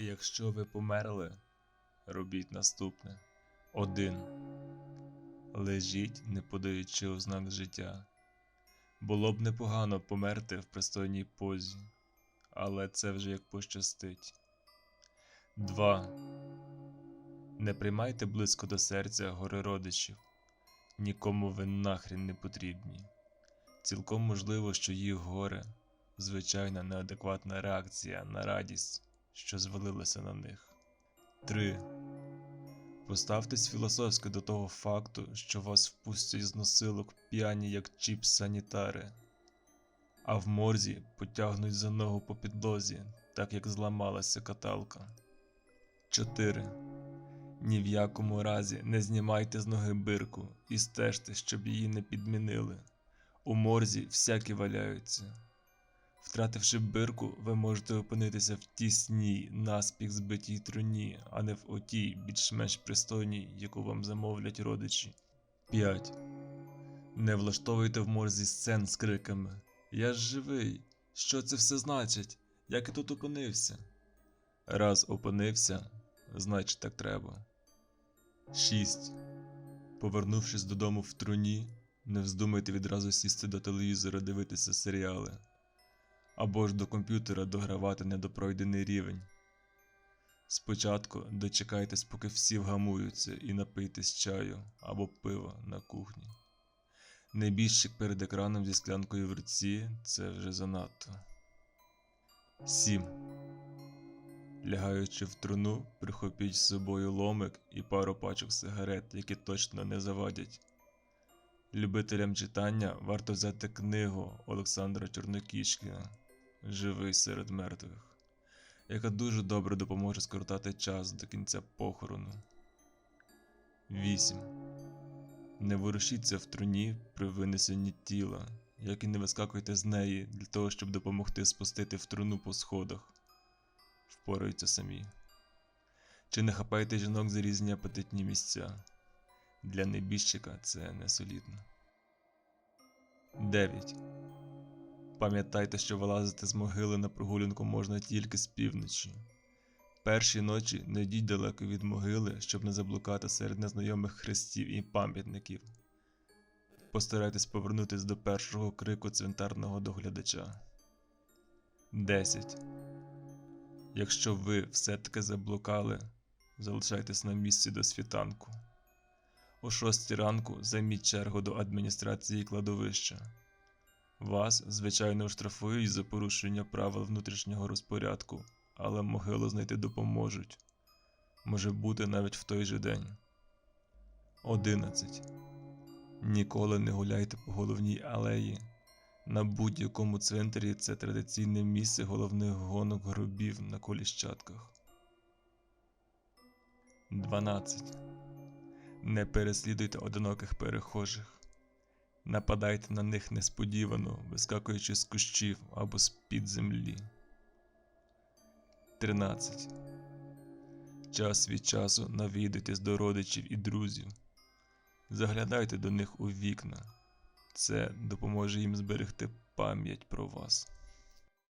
Якщо ви померли, робіть наступне. 1. Лежіть, не подаючи ознак життя. Було б непогано померти в пристойній позі, але це вже як пощастить. 2. Не приймайте близько до серця гори родичів. Нікому ви нахрін не потрібні. Цілком можливо, що їх горе звичайна неадекватна реакція на радість, що звалилася на них. 3. Поставтесь філософськи до того факту, що вас впустять з носилок п'яні, як чіп санітари, а в морзі потягнуть за ногу по підлозі, так як зламалася каталка. 4. Ні в якому разі не знімайте з ноги бирку і стежте, щоб її не підмінили. У морзі всякі валяються. Втративши бирку, ви можете опинитися в тісній, наспіх збитій труні, а не в отій, більш-менш пристойній, яку вам замовлять родичі. 5. Не влаштовуйте в морзі сцен з криками Я ж живий! Що це все значить? Як я тут опинився? Раз опинився, значить так треба. 6. Повернувшись додому в труні, не вздумайте відразу сісти до телевізора дивитися серіали або ж до комп'ютера догравати недопройдений рівень. Спочатку дочекайтесь, поки всі вгамуються, і напийтесь чаю або пива на кухні. Небіжчик перед екраном зі склянкою в руці це вже занадто. 7. Лягаючи в труну, прихопіть з собою ломик і пару пачок сигарет, які точно не завадять. Любителям читання варто взяти книгу Олександра Чорнокішкіна Живий серед мертвих, яка дуже добре допоможе скоротати час до кінця похорону. 8. Не ворушіться в труні при винесенні тіла, як і не вискакуйте з неї для того, щоб допомогти спустити в труну по сходах. Впораються самі. Чи не хапайте жінок за різні апетитні місця. Для небіжчика це не солідно. 9. Пам'ятайте, що вилазити з могили на прогулянку можна тільки з півночі. Перші ночі не йдіть далеко від могили, щоб не заблукати серед незнайомих хрестів і пам'ятників. Постарайтесь повернутись до першого крику цвинтарного доглядача. 10. Якщо ви все-таки заблукали, залишайтесь на місці до світанку. О 6 ранку займіть чергу до адміністрації кладовища. Вас, звичайно, штрафують за порушення правил внутрішнього розпорядку, але могилу знайти допоможуть. Може бути навіть в той же день. 11. Ніколи не гуляйте по головній алеї. На будь-якому цвинтарі це традиційне місце головних гонок гробів на коліщатках. 12. Не переслідуйте одиноких перехожих. Нападайте на них несподівано, вискакуючи з кущів або з під землі. 13. Час від часу навідуйтесь до родичів і друзів. Заглядайте до них у вікна. Це допоможе їм зберегти пам'ять про вас.